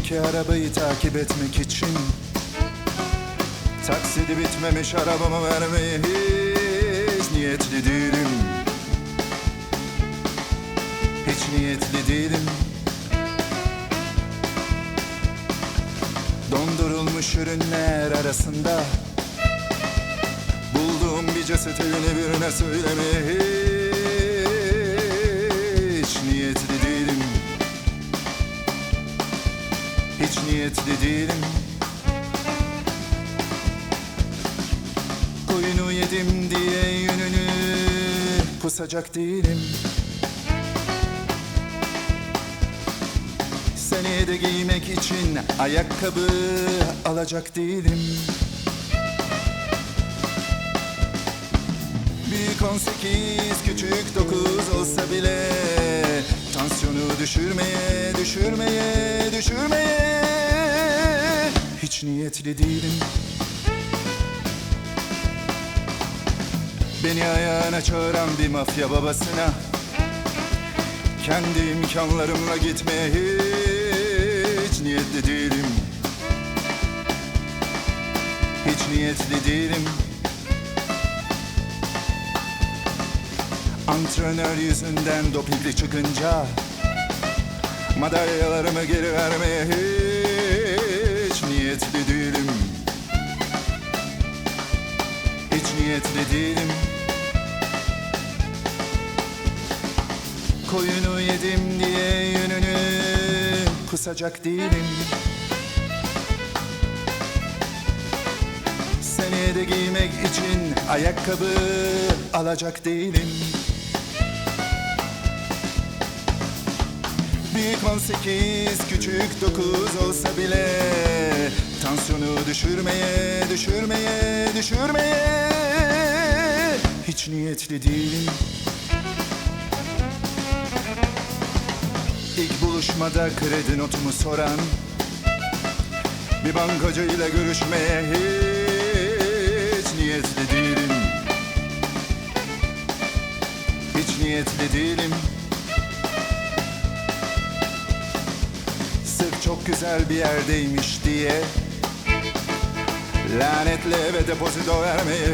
Önümdeki arabayı takip etmek için? Taksidi bitmemiş arabamı vermeye hiç niyetli değilim. Hiç niyetli değilim. Dondurulmuş ürünler arasında Bulduğum bir ceset evine birine söylemeye hiç Hiç niyetli değilim Koyunu yedim diye yününü pusacak değilim. Seneye de giymek için ayakkabı alacak değilim. Büyük 18, küçük 9 olsa bile Tansiyonu düşürmeye, düşürmeye, düşürmeye Hiç niyetli değilim. Beni ayağına çağıran bir mafya babasına Kendi imkanlarımla gitmeye hiç niyetli değilim. Hiç niyetli değilim. Antrenör yüzünden dopingli çıkınca Madalyalarımı geri vermeye hiç niyetli değilim. Hiç niyetli değilim. Koyunu yedim diye yününü kusacak değilim. Seneye de giymek için ayakkabı alacak değilim. Büyük 18, küçük 9 olsa bile Tansiyonu düşürmeye, düşürmeye, düşürmeye. Hiç niyetli değilim. İlk buluşmada kredi notumu soran Bir bankacıyla görüşmeye hiç niyetli değilim. Hiç niyetli değilim. Sırf çok güzel bir yerdeymiş diye Lanetli eve depozito vermeye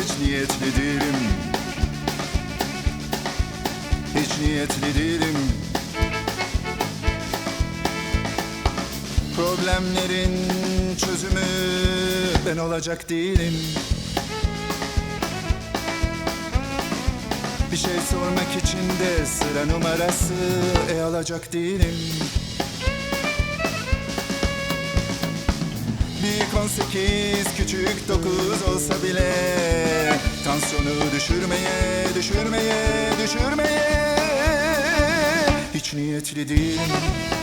hiç niyetli değilim. Hiç niyetli değilim. Problemlerin çözümü ben olacak değilim. Bir şey sormak için de sıra numarası e alacak değilim Büyük 18, küçük 9 olsa bile Tansiyonu düşürmeye, düşürmeye, düşürmeye Hiç niyetli değilim